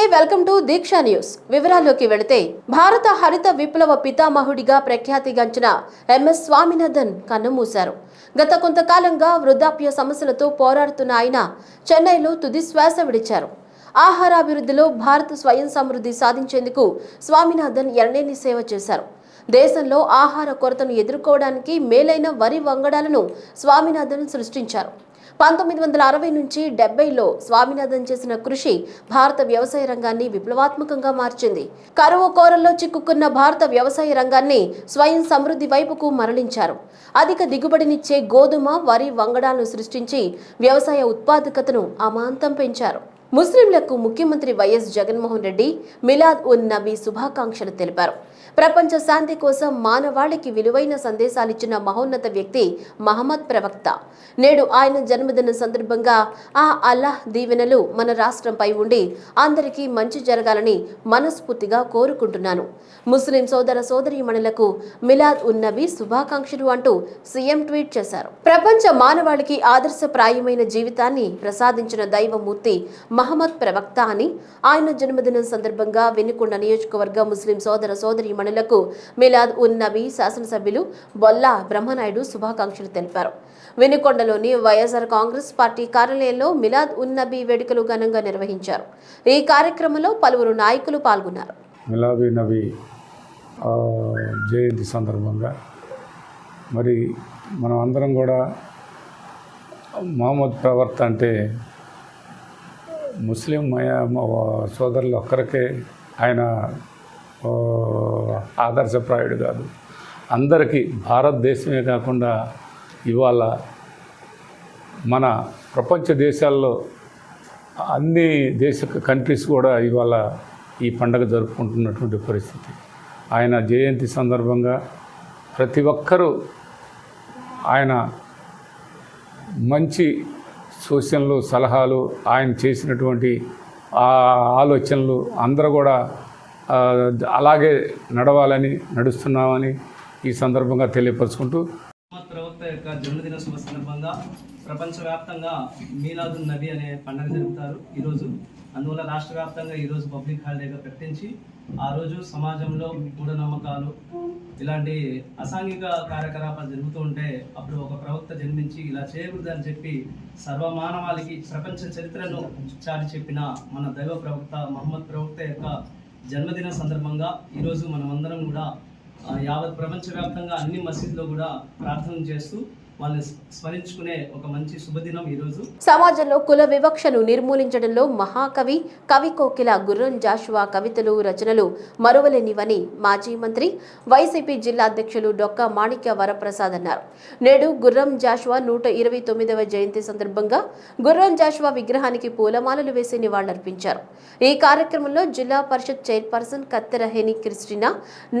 నమస్తే welcome to Deeksha news. వివరాల్లోకి వెళితే భారత హరిత విప్లవ పితామహుడిగా ప్రఖ్యాతిగాంచిన ఎంఎస్ స్వామినాథన్ కన్నుమూశారు. గత కొంతకాలంగా వృద్ధాప్య సమస్యలతో పోరాడుతున్న ఆయన చెన్నైలో తుది శ్వాస విడిచారు. ఆహారాభివృద్ధిలో భారత్ స్వయం సమృద్ధి సాధించేందుకు స్వామినాథన్ ఎనలేని సేవ చేశారు. దేశంలో ఆహార కొరతను ఎదుర్కోవడానికి మేలైన వరి వంగడాలను స్వామినాథన్ సృష్టించారు. పంతొమ్మిది వందల అరవై నుంచి డెబ్బైలో స్వామినాథన్ చేసిన కృషి భారత వ్యవసాయ రంగాన్ని విప్లవాత్మకంగా మార్చింది. కరువు కోరల్లో చిక్కుకున్న భారత వ్యవసాయ రంగాన్ని స్వయం సమృద్ధి వైపుకు మరలించారు. అధిక దిగుబడినిచ్చే గోధుమ వరి వంగడాలను సృష్టించి వ్యవసాయ ఉత్పాదకతను అమాంతం పెంచారు. ముస్లింలకు ముఖ్యమంత్రి వైఎస్ జగన్మోహన్ రెడ్డి మిలాద్ ఉన్ నబీ శుభాకాంక్షలు తెలిపారు. ప్రపంచ శాంతి కోసం మానవాళికి విలువైన సందేశాలిచ్చిన మహోన్నత వ్యక్తి మహమ్మద్ ప్రవక్త. నేడు ఆయన జన్మదిన సందర్భంగా ఆ అల్లాహ్ దీవెనలు మన రాష్ట్రంపై ఉండి అందరికీ మంచి జరగాలని మనస్ఫూర్తిగా కోరుకుంటున్నాను. ముస్లిం సోదర సోదరీమణులకు మిలాద్ ఉన్నవి శుభాకాంక్షలు అంటూ సీఎం ట్వీట్ చేశారు. ప్రపంచ మానవాళికి ఆదర్శప్రాయమైన జీవితాన్ని ప్రసాదించిన దైవమూర్తి మహమ్మద్ ప్రవక్త అని ఆయన జన్మదినం సందర్భంగా వెనుకొండ నియోజకవర్గ ముస్లిం సోదర సోదరి బ్రాహ్మణులకు మిలాద్ ఉన్ నబీ శాసనసభ్యులు బొల్లా బ్రహ్మనాయుడు శుభాకాంక్షలు తెలిపారు. వెనుకొండలోని వైఎస్ఆర్ కాంగ్రెస్ పార్టీ కార్యాలయంలో మిలాద్ ఉన్ నబీ వేడుకలు ఘనంగా నిర్వహించారు. ఈ కార్యక్రమంలో పలువురు నాయకులు పాల్గొన్నారు. మిలాద్ నబీ జయంతి సందర్భంగా మరి మనం అందరం కూడా మహమ్మద్ ప్రవర్త అంటే ముస్లిం సోదరులు ఒక్కరికే ఆయన ఆదర్శప్రాయుడు కాదు. అందరికీ భారతదేశమే కాకుండా ఇవాళ మన ప్రపంచ దేశాల్లో అన్ని దేశ కంట్రీస్ కూడా ఇవాళ ఈ పండగ జరుపుకుంటున్నటువంటి పరిస్థితి. ఆయన జయంతి సందర్భంగా ప్రతి ఒక్కరూ ఆయన మంచి సూచనలు సలహాలు ఆయన చేసినటువంటి ఆ ఆలోచనలు అందరూ కూడా అలాగే నడవాలని నడుస్తున్నామని ఈ సందర్భంగా తెలియపరుచుకుంటూ మహమ్మద్ ప్రవక్త యొక్క జన్మదిన శుభ సందర్భంగా ప్రపంచవ్యాప్తంగా మీలాదున్ నబీ అనే పండుగ జరుపుతారు. ఈరోజు అందువల్ల రాష్ట్ర వ్యాప్తంగా ఈరోజు పబ్లిక్ హాలిడేగా ప్రకటించి ఆ రోజు సమాజంలో మూఢనమ్మకాలు ఇలాంటి అసాంఘిక కార్యకలాపాలు జరుగుతూ ఉంటే అప్పుడు ఒక ప్రవక్త జన్మించి ఇలా చేయకూడదని చెప్పి సర్వమానవాళికి ప్రపంచ చరిత్రను చాటి చెప్పిన మన దైవ ప్రవక్త మహమ్మద్ ప్రవక్త యొక్క జన్మదిన సందర్భంగా ఈరోజు మనమందరం కూడా యావత్ ప్రపంచవ్యాప్తంగా అన్ని మసీదులో కూడా ప్రార్థన చేస్తూ వాళ్ళని స్మరించుకునే ఒక మంచి శుభదినం ఈరోజు. సమాజంలో కుల వివక్షను నిర్మూలించడంలో మహాకవి కవి కోకిల గుర్రం జాషువా కవితలు రచనలు మరువలేనివని మాజీ మంత్రి వైసీపీ జిల్లా అధ్యక్షులు డొక్క మాణిక్య వరప్రసాద్ అన్నారు. నేడు గుర్రం జాషువా నూట ఇరవై తొమ్మిదవ జయంతి సందర్భంగా గుర్రం జాషువా విగ్రహానికి పూలమాలలు వేసి నివాళులర్పించారు. ఈ కార్యక్రమంలో జిల్లా పరిషత్ చైర్పర్సన్ కత్తెరహేని క్రిస్టినా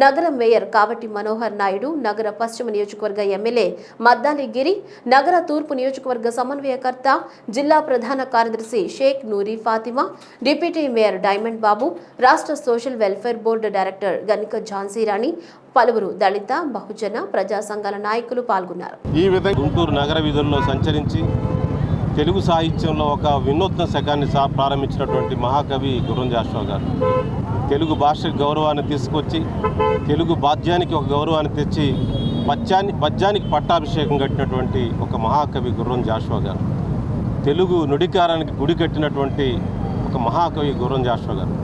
నగర మేయర్ కావటి మనోహర్ నాయుడు నగర పశ్చిమ నియోజకవర్గ ఎమ్మెల్యే మద్దాలి గిరి నగర తూర్పు నియోజకవర్గ సమన్వయకర్త జిల్లా ప్రధాన కార్యదర్శి Sheikh Noori Fatima deputy mayor Diamond Babu రాష్ట్ర social welfare board director Ganika Jhansi Rani పలువురు దళిత బహుజన ప్రజా సంఘాల నాయకులు పాల్గొన్నారు. ఈ విధంగా గుంటూరు నగర వీధుల్లో సంచరించి తెలుగు సాహిత్యంలో ఒక వినూత్న శకాన్ని ప్రారంభించినటువంటి మహాకవి గుర్రం గారు. తెలుగు భాషకు గౌరవాన్ని తీసుకొచ్చి తెలుగు బాధ్యానికి ఒక గౌరవాన్ని తెచ్చి పద్యాన్ని పద్యానికి పట్టాభిషేకం కట్టినటువంటి ఒక మహాకవి గుర్రం జాషువా గారు. తెలుగు నుడికారానికి గుడి కట్టినటువంటి ఒక మహాకవి గుర్రం జాషువా గారు.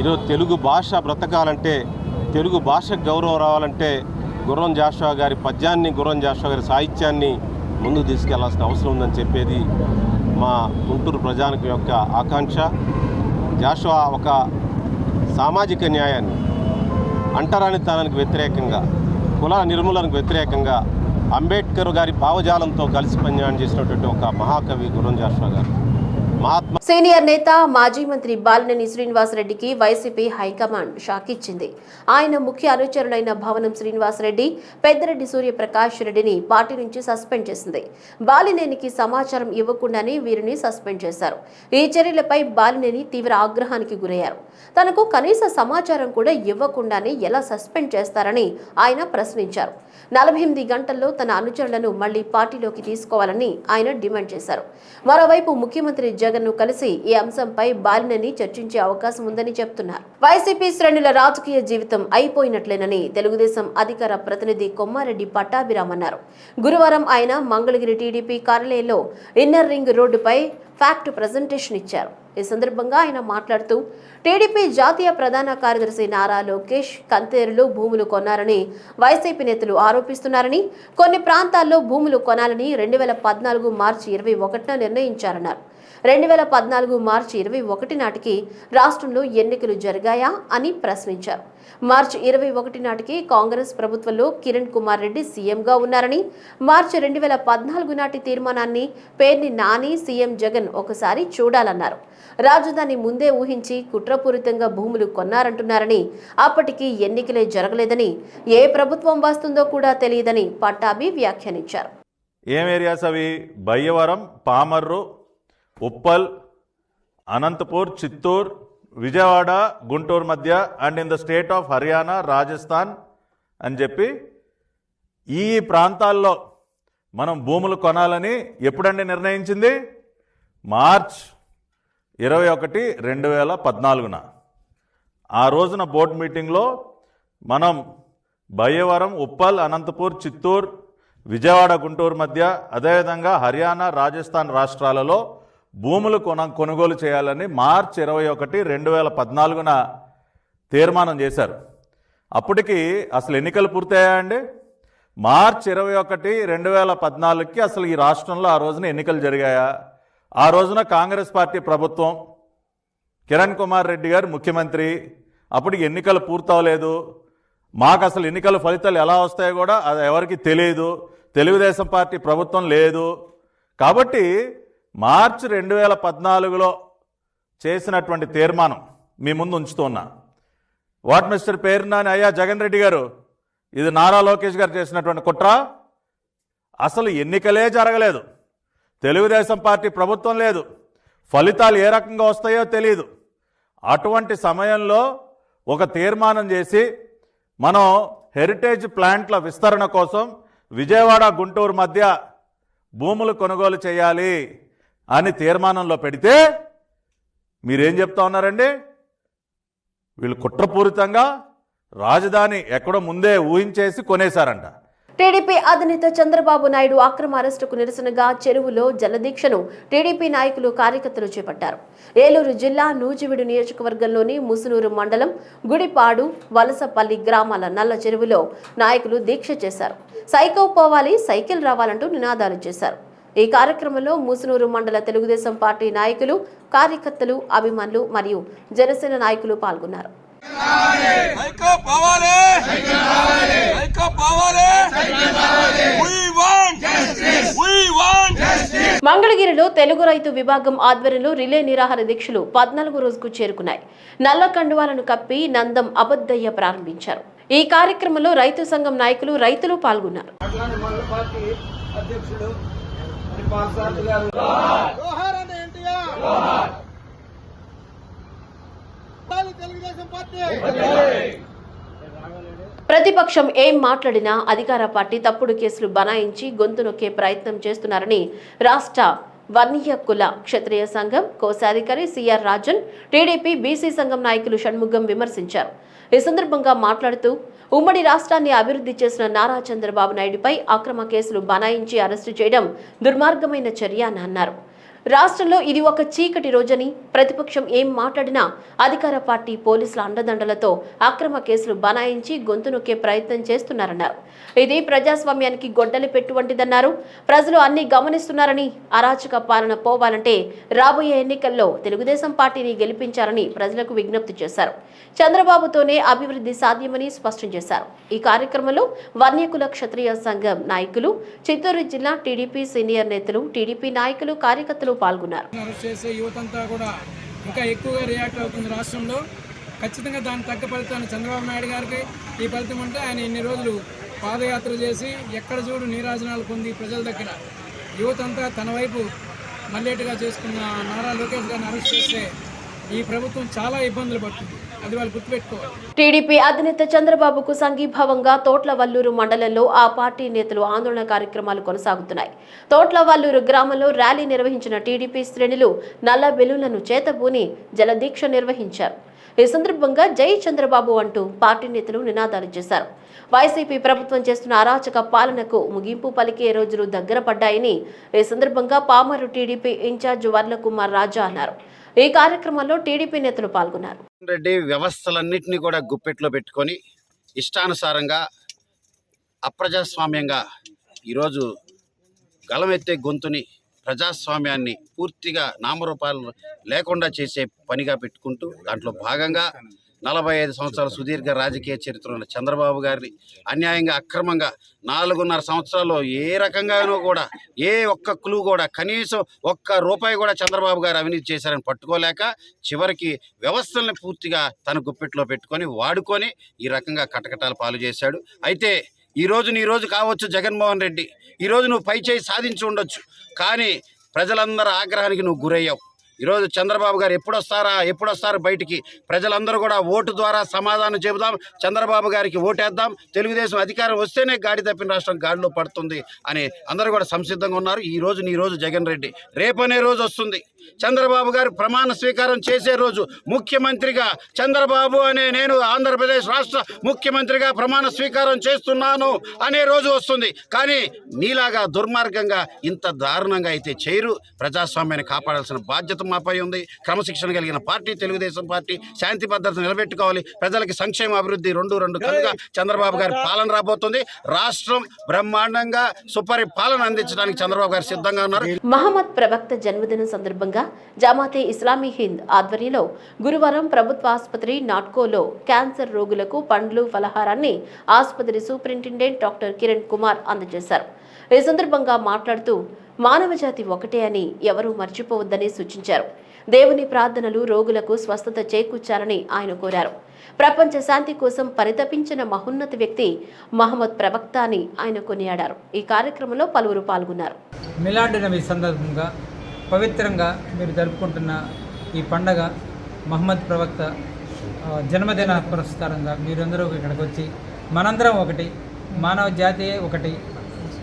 ఈరోజు తెలుగు భాష బ్రతకాలంటే తెలుగు భాషకు గౌరవం రావాలంటే గుర్రం జాషువా గారి పద్యాన్ని గుర్రం జాషువా గారి సాహిత్యాన్ని ముందుకు తీసుకెళ్ళాల్సిన అవసరం ఉందని చెప్పేది మా గుంటూరు ప్రజానికి యొక్క ఆకాంక్ష. జాషువా ఒక సామాజిక న్యాయాన్ని అంటరానితనానికి వ్యతిరేకంగా కుల నిర్మూలనకు వ్యతిరేకంగా అంబేద్కర్ గారి భావజాలంతో కలిసి పనిచేయడం చేసినటువంటి ఒక మహాకవి గుర్రం గారు. సీనియర్ నేత మాజీ మంత్రి బాలినేని శ్రీనివాసరెడ్డికి వైసీపీ హైకమాండ్ షాక్ ఇచ్చింది ఆయన ముఖ్య అనుచరులైన భవనం శ్రీనివాసరెడ్డి పెద్దరెడ్డి సూర్యప్రకాష్ రెడ్డిని పార్టీ నుంచి సస్పెండ్ చేసింది. బాలినేనికి సమాచారం ఇవ్వకుండానే వీరిని సస్పెండ్ చేశారు. ఈ చర్యలపై బాలినేని తీవ్ర ఆగ్రహానికి గురయ్యారు. తనకు కనీస సమాచారం కూడా ఇవ్వకుండానే ఎలా సస్పెండ్ చేస్తారని ఆయన ప్రశ్నించారు. నలభై ఎనిమిది గంటల్లో తన అనుచరులను మళ్ళీ పార్టీలోకి తీసుకోవాలని ఆయన డిమాండ్ చేశారు. మరోవైపు ముఖ్యమంత్రి జగన్ జగన్ను కలిసి ఈ అంశంపై బాలినని చర్చించే అవకాశం ఉందని చెప్తున్నారు. వైసీపీ శ్రేణుల రాజకీయ జీవితం అయిపోయినట్లేనని తెలుగుదేశం అధికార ప్రతినిధి కొమ్మారెడ్డి పట్టాభిరామ్ అన్నారు గురువారం ఆయన మంగళగిరి టీడీపీ కార్యాలయంలో ఇన్నర్ రింగ్ రోడ్డుపై ఫ్యాక్ట్ ప్రజెంటేషన్ ఇచ్చారు. ఈ సందర్భంగా ఆయన మాట్లాడుతూ టీడీపీ జాతీయ ప్రధాన కార్యదర్శి నారా లోకేష్ కంతేరులు భూములు కొన్నారని వైసీపీ నేతలు ఆరోపిస్తున్నారని కొన్ని ప్రాంతాల్లో భూములు కొనాలని రెండు వేల పద్నాలుగు మార్చి ఇరవై ఒకటిన నిర్ణయించారన్నారు. రెండు వేల పద్నాలుగు మార్చి ఇరవై ఒకటి నాటికి రాష్ట్రంలో ఎన్నికలు జరిగాయా అని ప్రశ్నించారు. మార్చి ఇరవై ఒకటి నాటికి కాంగ్రెస్ ప్రభుత్వంలో కిరణ్ కుమార్ రెడ్డి సీఎంగా ఉన్నారని మార్చి రెండు వేల పద్నాలుగు నాటి తీర్మానాన్ని పేర్ని నాని సీఎం జగన్ ఒకసారి చూడాలన్నారు. రాజధాని ముందే ఊహించి కుట్రపూరితంగా భూములు కొన్నారంటున్నారని అప్పటికి ఎన్నికలే జరగలేదని ఏ ప్రభుత్వం వస్తుందో కూడా తెలియదని పట్టాభి వ్యాఖ్యానించారు. ఏం ఏరియాస్ అవి బయ్యవరం పామర్రు ఉప్పల్ అనంతపూర్ చిత్తూర్ విజయవాడ గుంటూరు మధ్య and in the state of Haryana Rajasthan అని చెప్పి ఈ ప్రాంతాల్లో మనం భూములు కొనాలని ఎప్పుడండి నిర్ణయించింది? మార్చ్ ఇరవై ఒకటి రెండు వేల పద్నాలుగున. ఆ రోజున బోర్డు మీటింగ్లో మనం బయ్యవరం ఉప్పల్ అనంతపూర్ చిత్తూర్ విజయవాడ గుంటూరు మధ్య అదేవిధంగా హర్యానా రాజస్థాన్ రాష్ట్రాలలో భూములు కొన కొనుగోలు చేయాలని మార్చ్ ఇరవై ఒకటి రెండు వేల పద్నాలుగున తీర్మానం చేశారు. అప్పటికి అసలు ఎన్నికలు పూర్తయ్యాయండి మార్చ్ ఇరవై ఒకటి రెండు వేల పద్నాలుగుకి అసలు ఈ రాష్ట్రంలో ఆ రోజున ఎన్నికలు జరిగాయా? ఆ రోజున కాంగ్రెస్ పార్టీ ప్రభుత్వం కిరణ్ కుమార్ రెడ్డి గారు ముఖ్యమంత్రి అప్పటికి ఎన్నికలు పూర్తవలేదు. మాకు అసలు ఎన్నికల ఫలితాలు ఎలా వస్తాయో కూడా అది ఎవరికి తెలియదు తెలుగుదేశం పార్టీ ప్రభుత్వం లేదు. కాబట్టి మార్చి రెండు వేల పద్నాలుగులో చేసినటువంటి తీర్మానం మీ ముందు ఉంచుతున్నా వాట్ మిస్టర్ పేరునాని అయ్యా జగన్ రెడ్డి గారు ఇది నారా లోకేష్ గారు చేసినటువంటి కుట్ర. అసలు ఎన్నికలే జరగలేదు. తెలుగుదేశం పార్టీ ప్రభుత్వం లేదు. ఫలితాలు ఏ రకంగా వస్తాయో తెలియదు అటువంటి సమయంలో ఒక తీర్మానం చేసి మనం హెరిటేజ్ ప్లాంట్ల విస్తరణ కోసం విజయవాడ గుంటూరు మధ్య భూములు కొనుగోలు చేయాలి. అని తీర్మానంలో పెడితే మీరేం చెప్తా ఉన్నారండి? వీళ్ళు కుట్రపూరితంగా రాజధాని ఎక్కడో ముందే ఊహించేసి కొనేశారంట. టీడీపీ అధినేత చంద్రబాబు నాయుడు అక్రమ అరెస్టుకు నిరసనగా చెరువులో జలదీక్షను టీడీపీ నాయకులు కార్యకర్తలు చేపట్టారు. ఏలూరు జిల్లా నూజివీడు నియోజకవర్గంలోని ముసునూరు మండలం గుడిపాడు వలసపల్లి గ్రామాల నల్ల చెరువులో నాయకులు దీక్ష చేశారు. సైకో పోవాలి సైకిల్ రావాలంటూ నినాదాలు చేశారు. ఈ కార్యక్రమంలో ముసునూరు మండల తెలుగుదేశం పార్టీ నాయకులు కార్యకర్తలు అభిమానులు మరియు జనసేన నాయకులు పాల్గొన్నారు. మంగళగిరిలో తెలుగు రైతు విభాగం ఆధ్వర్యంలో రిలే నిరాహార దీక్షలు పద్నాలుగు రోజుకు చేరుకున్నాయి. నల్ల కండువాలను కప్పి నందం అబద్దయ్య ప్రారంభించారు. ఈ కార్యక్రమంలో రైతు సంఘం నాయకులు రైతులు పాల్గొన్నారు. జోహార్ ఎన్టీఆర్ జోహార్ తెలుగుదేశం పార్టీ ప్రతిపక్షం ఏం మాట్లాడినా అధికార పార్టీ తప్పుడు కేసులు బనాయించి గొంతు నొక్కే ప్రయత్నం చేస్తున్నారని రాష్ట్ర వర్ణీయ కుల క్షత్రియ సంఘం కోశాధికారి సిఆర్ రాజన్ టీడీపీ బీసీ సంఘం నాయకులు షణ్ముగం విమర్శించారు. ఈ సందర్భంగా మాట్లాడుతూ ఉమ్మడి రాష్ట్రాన్ని అభివృద్ధి చేసిన నారా చంద్రబాబు నాయుడుపై అక్రమ కేసులు బనాయించి అరెస్టు చేయడం దుర్మార్గమైన చర్య అని అన్నారు. రాష్ట్రంలో ఇది ఒక చీకటి రోజని ప్రతిపక్షం ఏం మాట్లాడినా అధికార పార్టీ పోలీసుల అండదండలతో అక్రమ కేసులు బనాయించి గొంతు నొక్కే ప్రయత్నం చేస్తున్నారన్నారు. ఇది ప్రజాస్వామ్యానికి గొడ్డలి పెట్టువంటిదన్నారు ప్రజలు అన్ని గమనిస్తున్నారని అరాచక పాలన పోవాలంటే రాబోయే ఎన్నికల్లో తెలుగుదేశం పార్టీని గెలిపించాలని ప్రజలకు విజ్ఞప్తి చేశారు. చంద్రబాబుతోనే అభివృద్ధి సాధ్యమని స్పష్టం చేశారు. ఈ కార్యక్రమంలో వర్ణ్యకుల క్షత్రియ సంఘం నాయకులు చిత్తూరు జిల్లా టీడీపీ సీనియర్ నేతలు టీడీపీ నాయకులు కార్యకర్తలు పాల్గొన్నారు. చేసే యువతంతా కూడా ఇంకా ఎక్కువగా రియాక్ట్ అవుతుంది రాష్ట్రంలో. ఖచ్చితంగా దాని తగ్గ ఫలితాన్ని చంద్రబాబు నాయుడు గారికి ఈ ఫలితం ఉంటే ఆయన ఇన్ని రోజులు పాదయాత్ర చేసి ఎక్కడ చూడు నీరాజనాలు పొంది ప్రజల దగ్గర. యువత అంతా తన వైపు మల్లేటుగా చేసుకున్న నారా లోకేష్ గారిని అరెస్ట్ చేస్తే ఈ ప్రభుత్వం చాలా ఇబ్బందులు పడుతుంది. అది వాళ్ళు గుర్తుపెట్టుకోవాలి. టీడీపీ అధినేత చంద్రబాబుకు సంఘీభావంగా తోట్లవల్లూరు మండలంలో ఆ పార్టీ నేతలు ఆందోళన కార్యక్రమాలు కొనసాగుతున్నాయి. తోట్లవల్లూరు గ్రామంలో ర్యాలీ నిర్వహించిన టీడీపీ శ్రేణులు నల్ల బెలూన్లను చేతబూని జలదీక్ష నిర్వహించారు. ఈ సందర్భంగా జై చంద్రబాబు అంటూ పార్టీ నేతలు నినాదాలు చేశారు. వైసీపీ ప్రభుత్వం చేస్తున్న అరాచక పాలనకు ముగింపు పలికే రోజులు దగ్గర పడ్డాయని ఈ సందర్భంగా పామరు టీడీపీ ఇన్ఛార్జ్ వర్లకుమార్ రాజా అన్నారు. ఈ కార్యక్రమంలో టీడీపీ నేతలు పాల్గొన్నారు. రెడ్డి వ్యవస్థలన్నింటినీ కూడా గుప్పెట్లో పెట్టుకొని ఇష్టానుసారంగా అప్రజాస్వామ్యంగా ఈరోజు గలమెత్తే గొంతుని ప్రజాస్వామ్యాన్ని పూర్తిగా నామరూపాలు లేకుండా చేసే పనిగా పెట్టుకుంటూ దాంట్లో భాగంగా నలభై ఐదు సంవత్సరాల సుదీర్ఘ రాజకీయ చరిత్ర ఉన్న చంద్రబాబు గారిని అన్యాయంగా అక్రమంగా నాలుగున్నర సంవత్సరాల్లో ఏ రకంగానూ కూడా ఏ ఒక్క క్లూ కూడా కనీసం ఒక్క రూపాయి కూడా చంద్రబాబు గారు అవినీతి చేశారని పట్టుకోలేక చివరికి వ్యవస్థల్ని పూర్తిగా తన గుప్పెట్లో పెట్టుకొని వాడుకొని ఈ రకంగా కటకటాలు పాలు చేశాడు. అయితే ఈ రోజు నీ రోజు కావచ్చు జగన్మోహన్ రెడ్డి. ఈ రోజు నువ్వు పై చేయి సాధించి ఉండొచ్చు. కానీ ప్రజలందరి ఆగ్రహానికి నువ్వు గురయ్యావు. ఈరోజు చంద్రబాబు గారు ఎప్పుడు వస్తారా ఎప్పుడు వస్తారు బయటికి? ప్రజలందరూ కూడా ఓటు ద్వారా సమాధానం చెబుదాం. చంద్రబాబు గారికి ఓటేద్దాం. తెలుగుదేశం అధికారం వస్తేనే గాడి తప్పిన రాష్ట్రం గాడిలో పడుతుంది అని అందరూ కూడా సంసిద్ధంగా ఉన్నారు. ఈ రోజు నీ రోజు జగన్ రెడ్డి. రేపనే రోజు వస్తుంది. చంద్రబాబు గారు ప్రమాణ స్వీకారం చేసే రోజు ముఖ్యమంత్రిగా చంద్రబాబు అనే నేను ఆంధ్రప్రదేశ్ రాష్ట్ర ముఖ్యమంత్రిగా ప్రమాణ స్వీకారం చేస్తున్నాను అనే రోజు వస్తుంది. కానీ నీలాగా దుర్మార్గంగా ఇంత దారుణంగా అయితే చేయరు. ప్రజాస్వామ్యాన్ని కాపాడాల్సిన బాధ్యత మాపై ఉంది. క్రమశిక్షణ కలిగిన పార్టీ తెలుగుదేశం పార్టీ శాంతి భద్రత నిలబెట్టుకోవాలి. ప్రజలకి సంక్షేమ అభివృద్ధి రెండు రెండు కనుక చంద్రబాబు గారి పాలన రాబోతుంది. రాష్ట్రం బ్రహ్మాండంగా సుపరి పాలన అందించడానికి చంద్రబాబు గారు సిద్ధంగా ఉన్నారు. మహమ్మద్ ప్రవక్త జన్మదినం సందర్భంగా జమాతే ఇస్లామీ హింద్ ఆధ్వర్యంలో గురువారం ప్రభుత్వ ఆసుపత్రి నాట్కోలో క్యాన్సర్ రోగులకు పండ్లు ఫలహారాన్ని ఆసుపత్రి సూపరింటెండెంట్ డాక్టర్ కిరణ్ కుమార్ అందజేశారు. ఈ సందర్భంగా మాట్లాడుతూ మానవజాతి ఒకటే అని ఎవరూ మర్చిపోవద్దని సూచించారు. దేవుని ప్రార్థనలు రోగులకు స్వస్థత చేకూర్చాలని ఆయన కోరారు. ప్రపంచ శాంతి కోసం పరితపించిన మహోన్నత వ్యక్తి మహమ్మద్ ప్రవక్త అని ఆయన కొనియాడారు. ఈ కార్యక్రమంలో పలువురు పాల్గొన్నారు. మిలాడ్ నబీ సందర్భంగా పవిత్రంగా మీరు జరుపుకుంటున్న ఈ పండగ మహమ్మద్ ప్రవక్త జన్మదిన పురస్కారంగా మీరందరూ ఇక్కడికి వచ్చి మనందరం ఒకటి మానవ జాతియే ఒకటి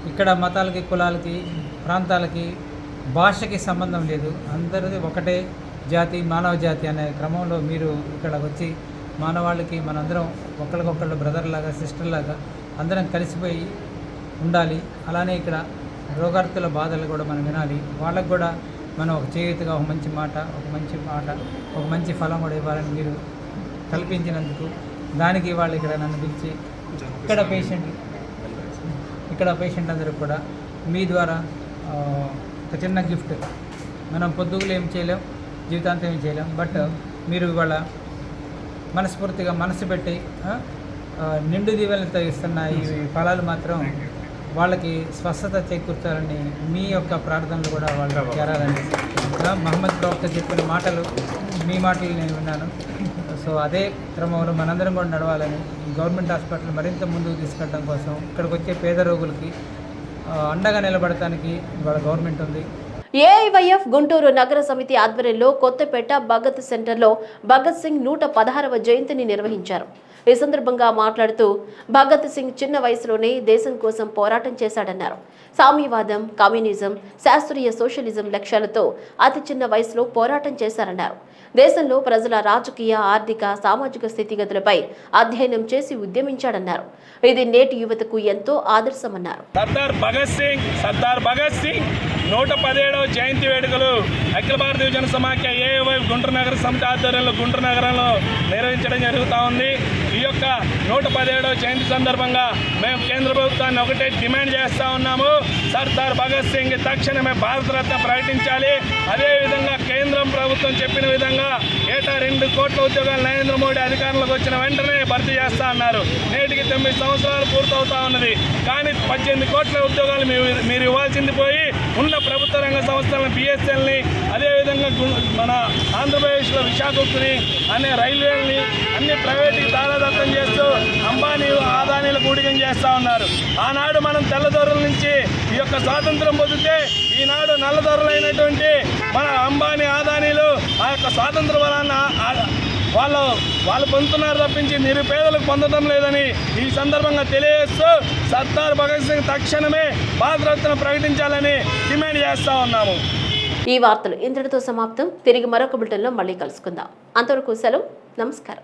ఇక్కడ మతాలకి కులాలకి ప్రాంతాలకి భాషకి సంబంధం లేదు. అందరిది ఒకటే జాతి మానవ జాతి అనే క్రమంలో మీరు ఇక్కడ వచ్చి మానవాళికి మనందరం ఒకరికొకళ్ళు బ్రదర్లాగా సిస్టర్లాగా అందరం కలిసిపోయి ఉండాలి. అలానే ఇక్కడ రోగార్తుల బాధలు కూడా మనం వినాలి. వాళ్ళకు కూడా మనం ఒక చేయుతగా ఒక మంచి మాట ఒక మంచి మాట ఒక మంచి ఫలం కూడా ఇవ్వాలని మీరు కల్పించినందుకు దానికి వాళ్ళు ఇక్కడ నన్ను పిలిచి ఇక్కడ పేషెంట్ ఇక్కడ పేషెంట్ అందరూ కూడా మీ ద్వారా ఒక చిన్న గిఫ్ట్ మనం పొద్దుగులు ఏం చేయలేం జీవితాంతం ఏం చేయలేం బట్ మీరు ఇవాళ మనస్ఫూర్తిగా మనసు పెట్టి నిండు దీవెనలతో ఇస్తున్న ఈ ఫలాలు మాత్రం వాళ్ళకి స్వస్థత చేకూర్చాలని మీ యొక్క ప్రార్థనలు కూడా వాళ్ళకి చేరాలని మహమ్మద్ ప్రవక్త చెప్పిన మాటలు మీ మాటలు నేను విన్నాను. సో అదే క్రమంలో మనందరం కూడా నడవాలని గవర్నమెంట్ హాస్పిటల్ మరింత ముందుకు తీసుకెళ్ళడం కోసం ఇక్కడికి వచ్చే పేద రోగులకి అండగా నిలబడటానికి ఇవాళ గవర్నమెంట్ ఉంది. ఏఐవైఎఫ్ గుంటూరు నగర సమితి ఆధ్వర్యంలో కొత్తపేట భగత్ సెంటర్లో భగత్ సింగ్ నూట పదహారవ జయంతిని నిర్వహించారు. ఈ సందర్భంగా మాట్లాడుతూ భగత్ సింగ్ చిన్న వయసులోనే దేశం కోసం పోరాటం చేశాడన్నారు. సామ్యవాదం కమ్యూనిజం శాస్త్రీయ సోషలిజం లక్ష్యాలతో అతి చిన్న వయసులో పోరాటం చేశారన్నారు. దేశంలో ప్రజల రాజకీయ ఆర్థిక సామాజిక స్థితిగతులపై అధ్యయనం చేసి ఉద్యమించాడన్నారు. ఇది నేటి యువతకు ఎంతో ఆదర్శమన్నారు. సర్దార్ భగత్ సింగ్ సర్దార్ భగత్ సింగ్ నూట పదిహేడవ జయంతి వేడుకలు అఖిల భారతీయ జన సమాఖ్య ఏవై గుంటూరు నగర సమితి ఆధ్వర్యంలో గుంటూరు నగరంలో నిర్వహించడం జరుగుతూ ఉంది. ఈ యొక్క నూట పదిహేడవ జయంతి సందర్భంగా మేము కేంద్ర ప్రభుత్వాన్ని ఒకటే డిమాండ్ చేస్తూ ఉన్నాము. సర్దార్ భగత్ సింగ్ తక్షణమే భారతరత్న ప్రకటించాలి. అదేవిధంగా కేంద్రం ప్రభుత్వం చెప్పిన విధంగా ఏటా రెండు కోట్ల ఉద్యోగాలు నరేంద్ర మోడీ అధికారంలోకి వచ్చిన వెంటనే భర్తీ చేస్తా అన్నారు. నేటికి తొమ్మిది సంవత్సరాలు పూర్తవుతా ఉన్నది. కానీ పద్దెనిమిది కోట్ల ఉద్యోగాలు మీరు మీరు ఇవ్వాల్సింది పోయి ఉన్న ప్రభుత్వ రంగ సంస్థలను బిఎస్ఎల్ని అదేవిధంగా గు- మన ఆంధ్రప్రదేశ్లో విశాఖని అనే రైల్వేలని అన్ని ప్రైవేట్కి దారాదత్తం చేస్తూ అంబానీ ఆదానీల కూడికం చేస్తూ ఉన్నారు. ఆనాడు మనం తెల్లదొరల నుంచి ఈ యొక్క స్వాతంత్రం పొందితే ఈనాడు నల్లదొరలైనటువంటి మన అంబానీ ఆదానీలు ఆ యొక్క స్వాతంత్ర బలాన్ని వాళ్ళు వాళ్ళు పొందుతున్నారు తప్పించి నిరుపేదలకు పొందడం లేదని ఈ సందర్భంగా తెలియజేస్తూ సర్దార్ భగత్ సింగ్ తక్షణమే భారతరత్న ప్రకటించాలని డిమాండ్ చేస్తూ ఉన్నాము. ఈ వార్తలు ఇంతటితో సమాప్తం. తిరిగి మరొక బులెటిన్లో మళ్ళీ కలుసుకుందాం. అంతవరకు సెలవు. నమస్కారం.